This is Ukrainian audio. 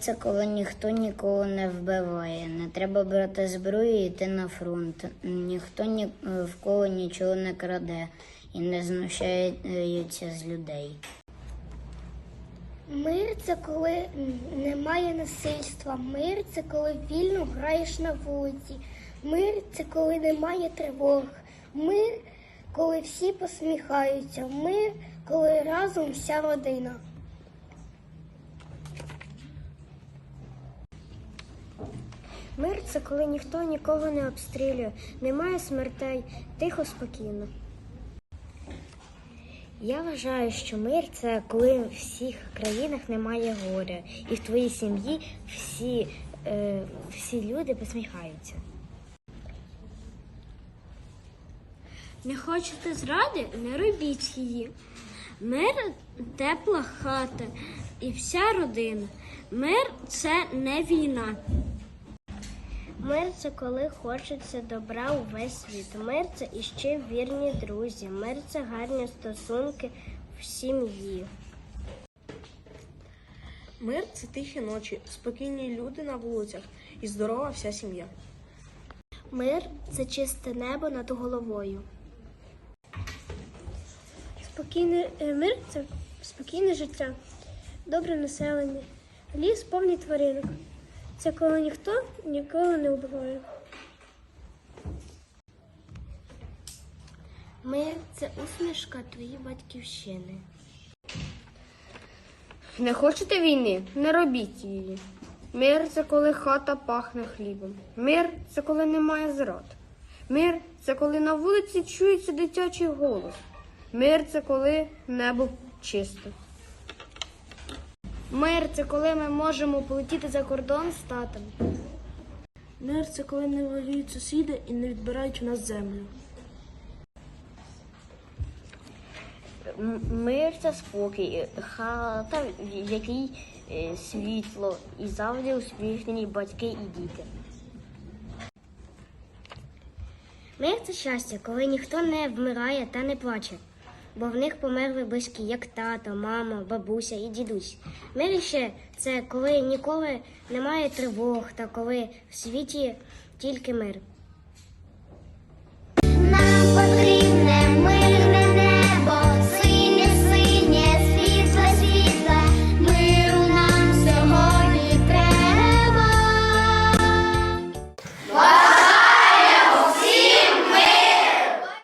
це коли ніхто нікого не вбиває. Не треба брати зброю і йти на фронт. Ніхто ні в кого нічого не краде і не знущається з людей. Мир це коли немає насильства. Мир це коли вільно граєш на вулиці. Мир це коли немає тривог. Мир, коли всі посміхаються. Мир, коли разом вся родина. Мир це коли ніхто нікого не обстрілює, немає смертей, тихо, спокійно. Я вважаю, що мир це коли в всіх країнах немає горя, і в твоїй сім'ї всі, е, всі люди посміхаються. Не хочете зради, не робіть її. Мир тепла хата і вся родина. Мир це не війна. Мир це коли хочеться добра у весь світ. Мир це іще вірні друзі. Мир це гарні стосунки в сім'ї. Мир це тихі ночі, спокійні люди на вулицях і здорова вся сім'я. Мир це чисте небо над головою. Спокійний е, мир це спокійне життя, добре населення, ліс повний тваринок. Це коли ніхто нікого не вбиває. Мир це усмішка твоєї батьківщини. Не хочете війни? Не робіть її. Мир це коли хата пахне хлібом. Мир це коли немає зрад. Мир це коли на вулиці чується дитячий голос. Мир це коли небо чисте. Мир це коли ми можемо полетіти за кордон з татом. Мир це коли не воюють сусіди і не відбирають у нас землю. Мир це спокій, хата, в якій е, світло і завжди усміхнені батьки і діти. Мир це щастя, коли ніхто не вмирає та не плаче, бо в них померли близькі, як тато, мама, бабуся і дідусь. Мир це коли ніколи немає тривог та коли в світі тільки мир.